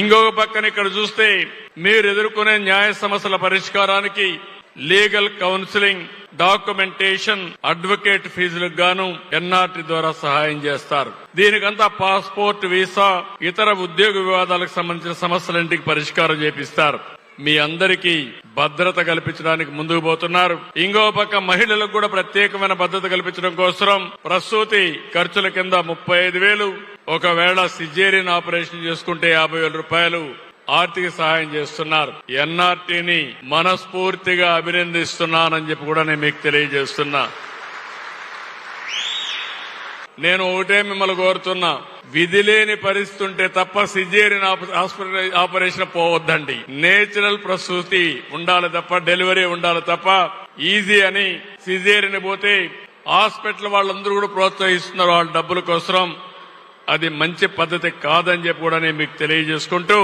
ఇంకొక పక్కన ఇక్కడ చూస్తే మీరు ఎదుర్కొనే న్యాయ సమస్యల పరిష్కారానికి లీగల్ కౌన్సిలింగ్ డాక్యుమెంటేషన్ అడ్వకేట్ ఫీజులకు గాను ఎన్ఆర్టీ ద్వారా సహాయం చేస్తారు. దీనికంతా పాస్పోర్ట్ వీసా ఇతర ఉద్యోగ వివాదాలకు సంబంధించిన సమస్యలంటికి పరిష్కారం చేపిస్తారు. మీ అందరికీ భద్రత కల్పించడానికి ముందుకు పోతున్నారు. ఇంకో పక్క మహిళలకు కూడా ప్రత్యేకమైన భద్రత కల్పించడం కోసం ప్రసూతి ఖర్చుల కింద ముప్పై ఐదు వేలు ఒకవేళ సిజేరియన్ ఆపరేషన్ చేసుకుంటే యాభై వేల రూపాయలు ఆర్థిక సహాయం చేస్తున్నారు. ఎన్ఆర్టీని మనస్ఫూర్తిగా అభినందిస్తున్నానని చెప్పి కూడా నేను మీకు తెలియజేస్తున్నా. నేను ఒకటే మిమ్మల్ని కోరుతున్నా. విధి లేని పరిస్థితి ఉంటే తప్ప సిజేరియన్ హాస్పిటల్ ఆపరేషన్ పోవద్దండి. నేచురల్ ప్రసూతి ఉండాలి తప్ప డెలివరీ ఉండాలి తప్ప ఈజీ అని సిజేరియన్ పోతే హాస్పిటల్ వాళ్ళందరూ కూడా ప్రోత్సహిస్తున్నారు వాళ్ళ డబ్బుల కోసం అది మంచి పద్ధతి కాదని చెప్పి కూడా నేను మీకు తెలియజేసుకుంటూ